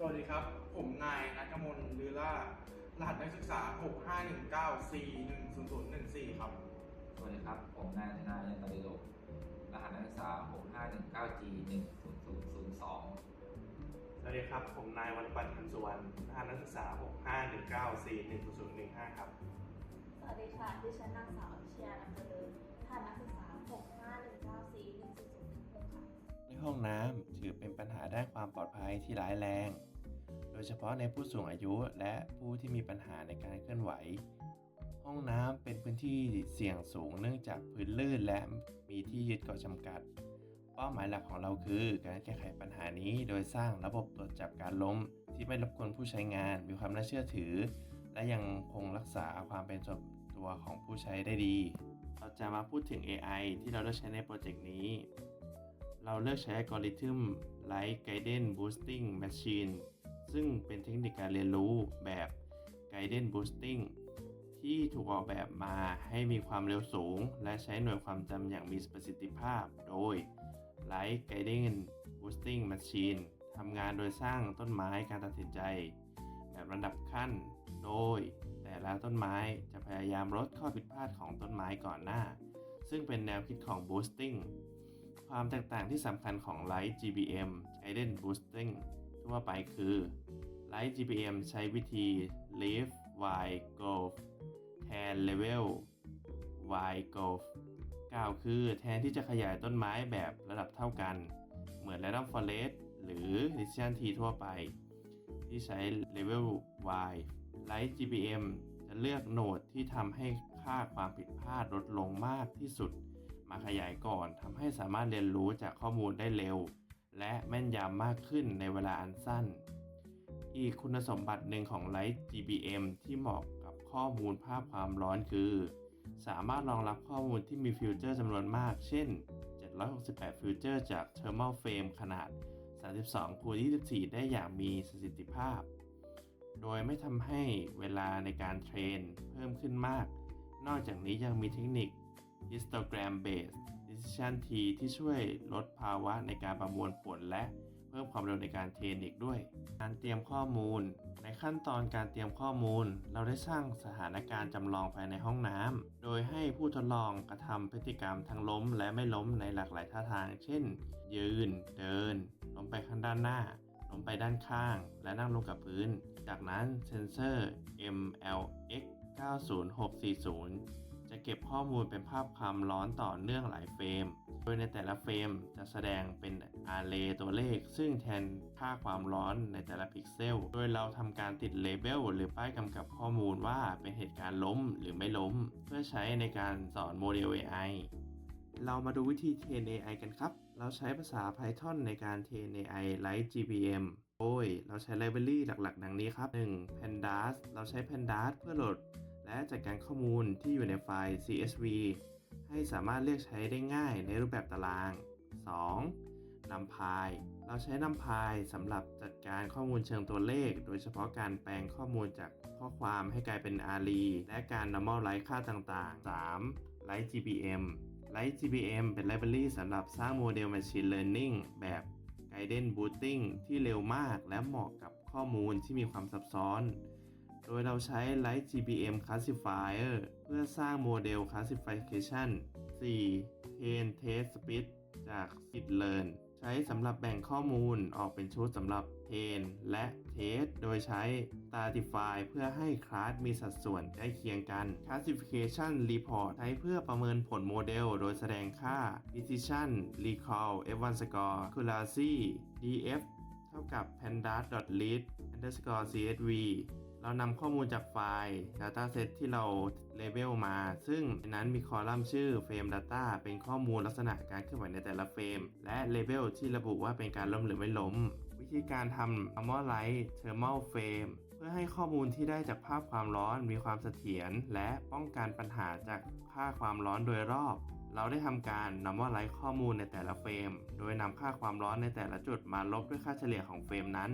สวัสดีครับ ผมนายนัทมนลือล่ารหัสนักศึกษา 6519410014 ครับ สวัสดีครับ ผมนายธนายันตริโลกรหัสนักศึกษา 6519G 10002 สวัสดีครับ ผมนายวันปันธ์พันสุวรรณรหัสนักศึกษา 651941015 ครับ สวัสดีค่ะ ดิฉันนางสาวอภิชยานำเจริญฐานนักศึกษา 65194 100ค่ะในห้องน้ำถือเป็นปัญหาด้านความปลอดภัยที่ร้ายแรงโด ยเฉพาะในผู้สูงอายุและผู้ที่มีปัญหาในการเคลื่อนไหว ห้องน้ำเป็นพื้นที่เสี่ยงสูงเนื่องจากพื้นลื่นและมีที่ยึดเกาะจำกัด เป้าหมายหลักของเราคือ การแก้ไขปัญหานี้โดยสร้างระบบตรวจจับการล้ม ที่ไม่รบกวนผู้ใช้งาน มีความน่าเชื่อถือ และยังคงรักษาความเป็นส่วนตัวของผู้ใช้ได้ดี เราจะมาพูดถึง AI ที่เราเลือกใช้ในโปรเจกต์นี้ เราเลือกใช้อัลกอริทึม Light Guidance Boosting Machine ซึ่งเป็นเทคนิคการเรียนรู้แบบ Guidance Boosting ที่ถูกออกแบบมาให้มีความเร็วสูง และใช้หน่วยความจำอย่างมีประสิทธิภาพ โดย Light Guidance Boosting Machine ทำงานโดยสร้างต้นไม้การตัดสินใจ แบบระดับขั้น โดย แต่ละต้นไม้จะพยายามลดข้อผิดพลาดของต้นไม้ก่อนหน้า ซึ่งเป็นแนวคิดของ Boosting ความแตกต่างที่สำคัญของ Light GBM Guidance Boosting ทั่วไปคือ Light GBM ใช้วิธี Leaf Y Growth แทน Level Y Growth กล่าวคือแทนที่จะขยายต้นไม้แบบระดับเท่ากัน เหมือน Random Forest หรือ Decision Tree ทั่วไป ที่ใช้ Level Y Light GBM จะเลือกโหนดที่ทำให้ค่าความผิดพลาดลดลงมากที่สุด มาขยายก่อนทำให้สามารถเรียนรู้จากข้อมูลได้เร็ว และแม่นยำมากขึ้นในเวลาอันสั้น อีกคุณสมบัติหนึ่งของ Light GBM ที่เหมาะกับข้อมูลภาพความร้อนคือ สามารถรองรับข้อมูลที่มีฟิวเจอร์จำนวนมาก เช่น 768 ฟิวเจอร์จาก Thermal Frame ขนาด 32คูณ24 ได้อย่างมีประสิทธิภาพ โดยไม่ทำให้เวลาในการเทรนเพิ่มขึ้นมาก นอกจากนี้ยังมีเทคนิค histogram based decision tree ที่ช่วยลดภาวะในการประมวลผลและเพิ่มความเร็วในการเทรนอีกด้วย การเตรียมข้อมูล ในขั้นตอนการเตรียมข้อมูล เราได้สร้างสถานการณ์จำลองภายในห้องน้ำ โดยให้ผู้ทดลองกระทำพฤติกรรมทั้งล้มและไม่ล้มในหลากหลายท่าทาง เช่น ยืน เดิน ล้มไปข้างด้านหน้า ล้มไปด้านข้าง และนั่งลงกับพื้น จากนั้นเซนเซอร์ MLX 90640 จะเก็บข้อมูลเป็นภาพความร้อนต่อเนื่องหลายเฟรม โดยในแต่ละเฟรมจะแสดงเป็นอาร์เรย์ตัวเลข ซึ่งแทนค่าความร้อนในแต่ละพิกเซล โดยเราทำการติดเลเบลหรือป้ายกำกับข้อมูลว่าเป็นเหตุการณ์ล้มหรือไม่ล้ม เพื่อใช้ในการสอนโมเดล AI เรามาดูวิธีเทรน AI กันครับ เราใช้ภาษา Python ในการเทรน AI Light GPM โดยเราใช้ไลบรารีหลักๆ ดังนี้ครับ 1. Pandas เราใช้ Pandas เพื่อโหลด และจัดการข้อมูลที่อยู่ในไฟล์ CSV ให้สามารถเรียกใช้ได้ง่ายในรูปแบบตาราง 2. NumPy เราใช้ NumPy สำหรับจัดการข้อมูลเชิงตัวเลข โดยเฉพาะการแปลงข้อมูลจากข้อความให้กลายเป็น ARI และการ normalize ค่าต่างๆ 3. Light GPM Light GPM เป็นไลบรารีสำหรับสร้างโมเดล Machine Learning แบบ Guidance Boosting ที่เร็วมากและเหมาะกับข้อมูลที่มีความซับซ้อน โดยเราใช้ Light GPM Classifier เพื่อสร้างโมเดล Classification 4. Train Test Speed จาก Skitlearn ใช้สำหรับแบ่งข้อมูลออกเป็นชุดสำหรับ Train และ Test โดยใช้ Stratify เพื่อให้คลาสมีสัดส่วนใกล้เคียงกัน Classification Report ใช้เพื่อประเมินผลโมเดล โดยแสดงค่า Decision Recall F1 Score Accuracy DF เท่ากับ pandas.read underscore csv เรานำข้อมูลจากไฟล์ dataset ที่เราเลเบลมา ซึ่งในนั้นมีคอลัมน์ชื่อ frame data เป็นข้อมูลลักษณะการเคลื่อนไหวในแต่ละเฟรม และเลเบลที่ระบุว่าเป็นการล้มหรือไม่ล้ม วิธีการทำ normal light thermal frame เพื่อให้ข้อมูลที่ได้จากภาพความร้อนมีความเสถียรและป้องกันปัญหาจากค่าความร้อนโดยรอบเราได้ทำการ normalize ข้อมูลในแต่ละเฟรม โดยนำค่าความร้อนในแต่ละจุดมาลบด้วยค่าเฉลี่ยของเฟรมนั้น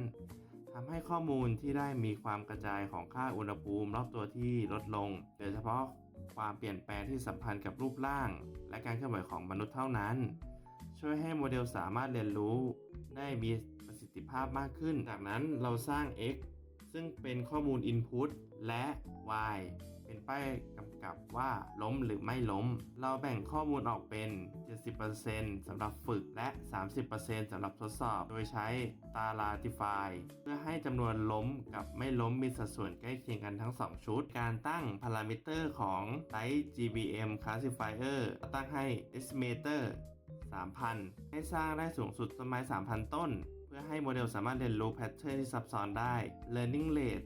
ทำให้ข้อมูลที่ได้มีความกระจายของค่าอุณหภูมิ รอบตัวที่ลดลง โดยเฉพาะความเปลี่ยนแปลงที่สัมพันธ์กับรูปร่าง และการเคลื่อนไหวของมนุษย์เท่านั้น ช่วยให้โมเดลสามารถเรียนรู้ได้มีประสิทธิภาพมากขึ้น จากนั้นเราสร้าง x ซึ่งเป็นข้อมูล input และ y เป็นป้ายกำกับว่าล้มหรือไม่ล้ม เราแบ่งข้อมูลออกเป็น 70%สำหรับฝึกและ 30%สำหรับทดสอบ โดยใช้ Staratify เพื่อให้จำนวนล้มกับไม่ล้มมีสัดส่วนใกล้เคียงกันทั้ง 2 ชุด การตั้งพารามิเตอร์ของ Type GBM Classifier ตั้งให้ Estimator 3,000 ให้สร้างได้สูงสุดต้นไม้ 3,000 ต้น เพื่อให้โมเดลสามารถเรียนรู้แพทเทิร์นที่ซับซ้อนได้ Learning Rate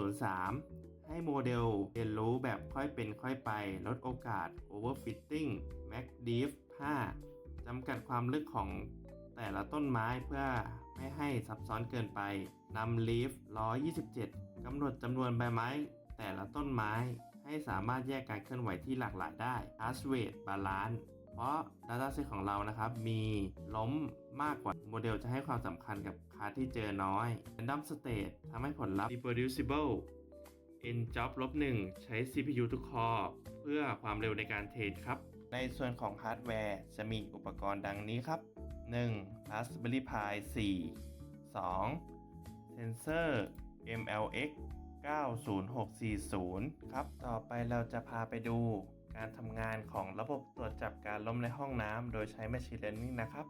0.03 ให้โมเดลเรียนรู้แบบค่อยเป็นค่อยไป ลดโอกาส Overfitting MacDiff 5จำกัดความลึกของแต่ละต้นไม้เพื่อไม่ให้ซับซ้อนเกินไปนำ Leaf 127กำหนดจำนวนใบไม้ แต่ละต้นไม้ ให้สามารถแยกการเคลื่อนไหวที่หลากหลายได้ Hash Rate Balance เพราะ Dataset ของเรานะครับ มีล้มมากกว่าโมเดลจะให้ความสำคัญกับคาที่เจอน้อย Random State ทำให้ผลลัพธ์ Reproducible njob ลบ1ใช้ CPU ทุกคอเพื่อความเร็วในการเทรดครับ ในส่วนของฮาร์ดแวร์จะมีอุปกรณ์ดังนี้ครับ 1. Raspberry Pi 4 2. Sensor MLX 90640 ครับ ต่อไปเราจะพาไปดูการทำงานของระบบตรวจจับการล้มในห้องน้ำโดยใช้ Machine Learning นะครับ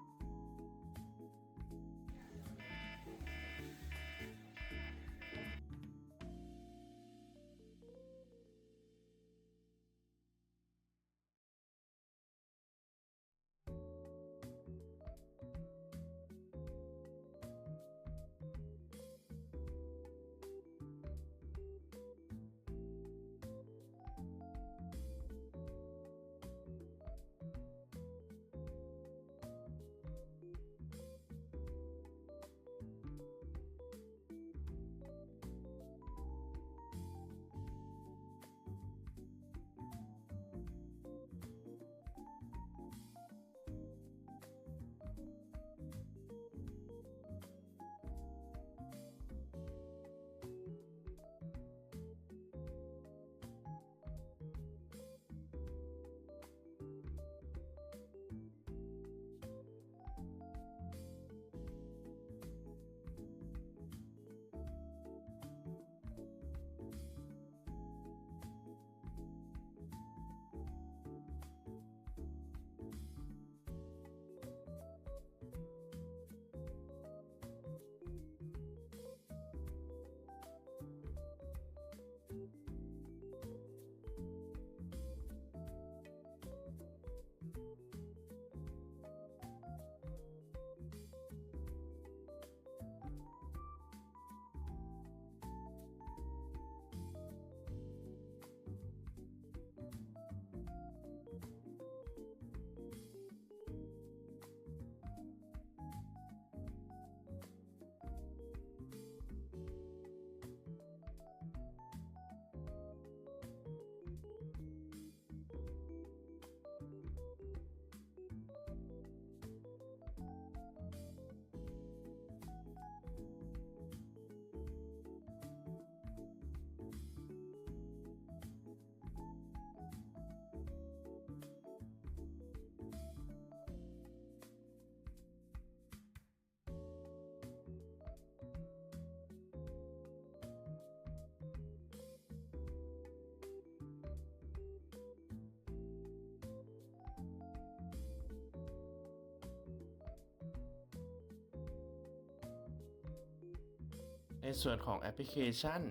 ส่วนของแอปพลิเคชัน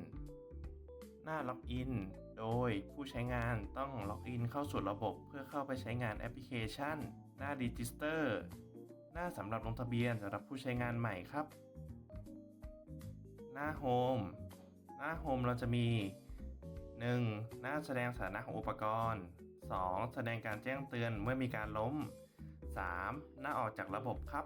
หน้าล็อกอิน โดยผู้ใช้งานต้องล็อกอินเข้าสู่ระบบเพื่อเข้าไปใช้งานแอปพลิเคชัน หน้า Register หน้าสำหรับลงทะเบียนสำหรับผู้ใช้งานใหม่ครับ หน้า Home หน้า Home เราจะมี 1. หน้าแสดงสถานะของอุปกรณ์ 2. แสดงการแจ้งเตือนเมื่อมีการล้ม 3. หน้าออกจากระบบครับ